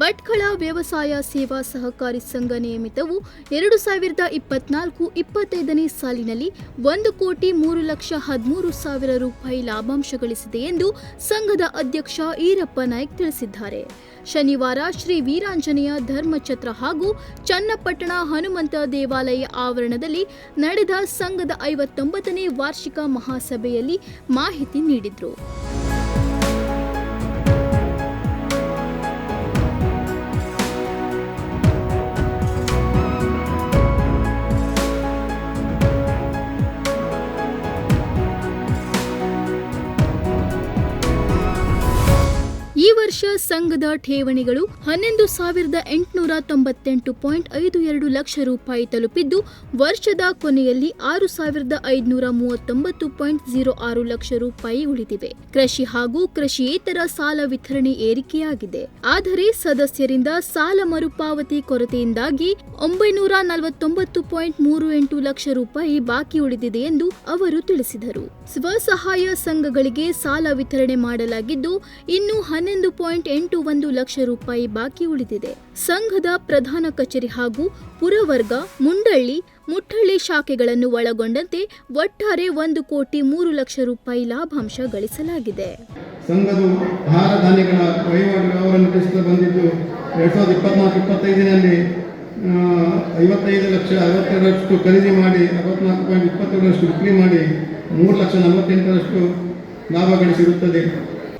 ಭಟ್ಕಳ ವ್ಯವಸಾಯ ಸೇವಾ ಸಹಕಾರಿ ಸಂಘ ನಿಯಮಿತವು ಎರಡು ಸಾವಿರದ ಇಪ್ಪತ್ನಾಲ್ಕು ಇಪ್ಪತ್ತೈದನೇ ಸಾಲಿನಲ್ಲಿ ಒಂದು ಕೋಟಿ ಮೂರು ಲಕ್ಷ ಹದಿಮೂರು ಸಾವಿರ ರೂಪಾಯಿ ಲಾಭಾಂಶ ಗಳಿಸಿದೆ ಎಂದು ಸಂಘದ ಅಧ್ಯಕ್ಷ ಈರಪ್ಪ ನಾಯ್ಕ್ ತಿಳಿಸಿದ್ದಾರೆ. ಶನಿವಾರ ಶ್ರೀ ವೀರಾಂಜನೇಯ ಧರ್ಮಛತ್ರ ಹಾಗೂ ಚನ್ನಪಟ್ಟಣ ಹನುಮಂತ ದೇವಾಲಯ ಆವರಣದಲ್ಲಿ ನಡೆದ ಸಂಘದ ಐವತ್ತೊಂಬತ್ತನೇ ವಾರ್ಷಿಕ ಮಹಾಸಭೆಯಲ್ಲಿ ಮಾಹಿತಿ ನೀಡಿದರು. ವರ್ಷ ಸಂಘದ ಠೇವಣಿಗಳು ಹನ್ನೊಂದು ಸಾವಿರದ ಎಂಟುನೂರ ತೊಂಬತ್ತೆಂಟು ಪಾಯಿಂಟ್ ಐದು ಎರಡು ಲಕ್ಷ ರೂಪಾಯಿ ತಲುಪಿದ್ದು, ವರ್ಷದ ಕೊನೆಯಲ್ಲಿ ಆರು ಸಾವಿರದ ಐದುನೂರ ಮೂವತ್ತೊಂಬತ್ತು ಪಾಯಿಂಟ್ ಜೀರೋ ಆರು ಲಕ್ಷ ರೂಪಾಯಿ ಉಳಿದಿವೆ. ಕೃಷಿ ಹಾಗೂ ಕೃಷಿಯೇತರ ಸಾಲ ವಿತರಣೆ ಏರಿಕೆಯಾಗಿದೆ. ಆದರೆ ಸದಸ್ಯರಿಂದ ಸಾಲ ಮರುಪಾವತಿ ಕೊರತೆಯಿಂದಾಗಿ ಒಂಬೈನೂರ ನಲವತ್ತೊಂಬತ್ತು ಪಾಯಿಂಟ್ ಮೂರು ಎಂಟು ಲಕ್ಷ ರೂಪಾಯಿ ಬಾಕಿ ಉಳಿದಿದೆ ಎಂದು ಅವರು ತಿಳಿಸಿದರು. ಸ್ವಸಹಾಯ ಸಂಘಗಳಿಗೆ ಸಾಲ ವಿತರಣೆ ಮಾಡಲಾಗಿದ್ದು, ಇನ್ನು ಹನ್ನೊಂದು ಪಾಯಿಂಟ್ ಎಂಟು ಒಂದು ಲಕ್ಷ ರೂಪಾಯಿ ಬಾಕಿ ಉಳಿದಿದೆ. ಸಂಘದ ಪ್ರಧಾನ ಕಚೇರಿ ಹಾಗೂ ಪುರವರ್ಗ, ಮುಂಡಳ್ಳಿ, ಮುಟ್ಟಳ್ಳಿ ಶಾಖೆಗಳನ್ನು ಒಳಗೊಂಡಂತೆ ಒಟ್ಟಾರೆ ಒಂದು ಕೋಟಿ ಮೂರು ಲಕ್ಷ ರೂಪಾಯಿ ಲಾಭಾಂಶ ಗಳಿಸಲಾಗಿದೆ. ಸಂಘದ ಆಹಾರ ಧಾನ್ಯಗಳ ವಹಿವಾಟು ಬಂದಿದ್ದು, ಎರಡ್ ಸಾವಿರದ ಇಪ್ಪತ್ನಾಲ್ಕು ಇಪ್ಪತ್ತೈದರಲ್ಲಿ ಐವತ್ತೈದು ಲಕ್ಷ ಅರವತ್ತೆರಡರಷ್ಟು ಖರೀದಿ ಮಾಡಿ, ಅರವತ್ನಾಲ್ಕು ಪಾಯಿಂಟ್ ಇಪ್ಪತ್ತೇಳರಷ್ಟು ವಿಕ್ರಿ ಮಾಡಿ, ಮೂರು ಲಕ್ಷ ನಲವತ್ತೆಂಟರಷ್ಟು ಲಾಭ ಗಳಿಸಿರುತ್ತದೆ.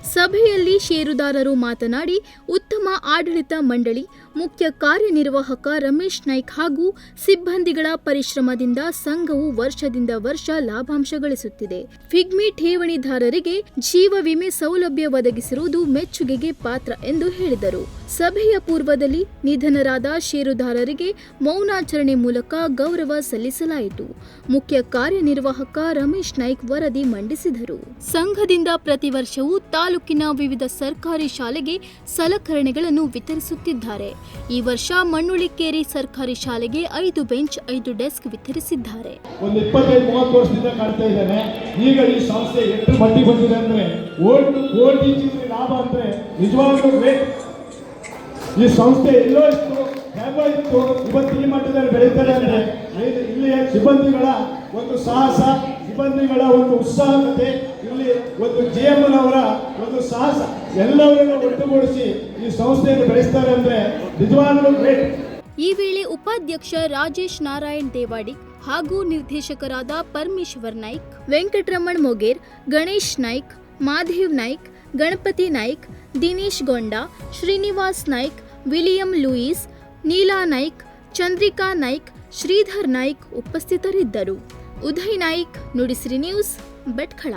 ಸಭೆಯಲ್ಲಿ ಷೇರುದಾರರು ಮಾತನಾಡಿ, ಉತ್ತಮ ಆಡಳಿತ ಮಂಡಳಿ, ಮುಖ್ಯ ಕಾರ್ಯನಿರ್ವಾಹಕ ರಮೇಶ್ ನಾಯ್ಕ್ ಹಾಗೂ ಸಿಬ್ಬಂದಿಗಳ ಪರಿಶ್ರಮದಿಂದ ಸಂಘವು ವರ್ಷದಿಂದ ವರ್ಷ ಲಾಭಾಂಶ ಗಳಿಸುತ್ತಿದೆ ಫಿಗ್ಮಿ ಠೇವಣಿದಾರರಿಗೆ ಜೀವ ವಿಮೆ ಸೌಲಭ್ಯ ಒದಗಿಸಿರುವುದು ಮೆಚ್ಚುಗೆಗೆ ಪಾತ್ರ ಎಂದು ಹೇಳಿದರು. ಸಭೆಯ ಪೂರ್ವದಲ್ಲಿ ನಿಧನರಾದ ಷೇರುದಾರರಿಗೆ ಮೌನಾಚರಣೆ ಮೂಲಕ ಗೌರವ ಸಲ್ಲಿಸಲಾಯಿತು. ಮುಖ್ಯ ಕಾರ್ಯನಿರ್ವಾಹಕ ರಮೇಶ್ ನಾಯ್ಕ್ ವರದಿ ಮಂಡಿಸಿದರು. ಸಂಘದಿಂದ ಪ್ರತಿ ವರ್ಷವೂ ತಾಲೂಕಿನ ವಿವಿಧ ಸರ್ಕಾರಿ ಶಾಲೆಗೆ ಸಲಕರಣೆಗಳನ್ನು ವಿತರಿಸುತ್ತಿದ್ದಾರೆ. ಈ ವರ್ಷ ಮಣ್ಣುಳಿಕೇರಿ ಸರ್ಕಾರಿ ಶಾಲೆಗೆ ಐದು ಬೆಂಚ್, ಐದು ಡೆಸ್ಕ್ ವಿತರಿಸಿದ್ದಾರೆ. ಈಗ ಈ ಸಂಸ್ಥೆ ಎಷ್ಟು ಬಂದಿದೆ ಅಂದ್ರೆ ಓಲ್ಡ್ ಓಲ್ಡ್ ಲಾಭ ಅಂದ್ರೆ ನಿಜವಾಗ್ಲೂ. ಈ ಸಂಸ್ಥೆ ಎಲ್ಲೋ ಇತ್ತು, ಹೇಗೋ ಇತ್ತು, ಇವತ್ತು ಈ ಮಟ್ಟದಲ್ಲಿ ಬೆಳೀತಾರೆ ಅಂದ್ರೆ ಇಲ್ಲಿ- ಇಲ್ಲಿಯ ಸಿಬ್ಬಂದಿಗಳ ಒಂದು ಸಾಹಸ, ಸಿಬ್ಬಂದಿಗಳ ಒಂದು ಉತ್ಸಾಹತೆ ಇಲ್ಲಿ ಒಂದು ಜಿ ಅವರ ಒಂದು ಸಾಹಸ. ಎಲ್ಲವರನ್ನು ಒಟ್ಟುಗೂಡಿಸಿ ಈ ಸಂಸ್ಥೆಯನ್ನು ಬೆಳೆಸ್ತಾರೆ ಅಂದ್ರೆ ನಿಜವಾಗ್ಲೂ ಗ್ರೇಟ್ ಈ ವೇಳೆ ಉಪಾಧ್ಯಕ್ಷ ರಾಜೇಶ್ ನಾರಾಯಣ್ ದೇವಾಡಿ ಹಾಗೂ ನಿರ್ದೇಶಕರಾದ ಪರಮೇಶ್ವರ್ ನಾಯ್ಕ್, ವೆಂಕಟರಮಣ್ ಮೊಗೇರ್, ಗಣೇಶ್ ನಾಯ್ಕ್, ಮಾಧೇವ್ ನಾಯ್ಕ್ ಗಣಪತಿ ನಾಯ್ಕ್, ದಿನೇಶ್ ಗೊಂಡ, ಶ್ರೀನಿವಾಸ್ ನಾಯ್ಕ್, ವಿಲಿಯಂ ಲೂಯಿಸ್, ನೀಲಾ ನಾಯ್ಕ್, ಚಂದ್ರಿಕಾ ನಾಯ್ಕ್, ಶ್ರೀಧರ್ ನಾಯ್ಕ್ ಉಪಸ್ಥಿತರಿದ್ದರು. ಉದಯ್ ನಾಯ್ಕ್, ನುಡಿಸಿರಿ ನ್ಯೂಸ್ ಬೆಟ್ಖಳ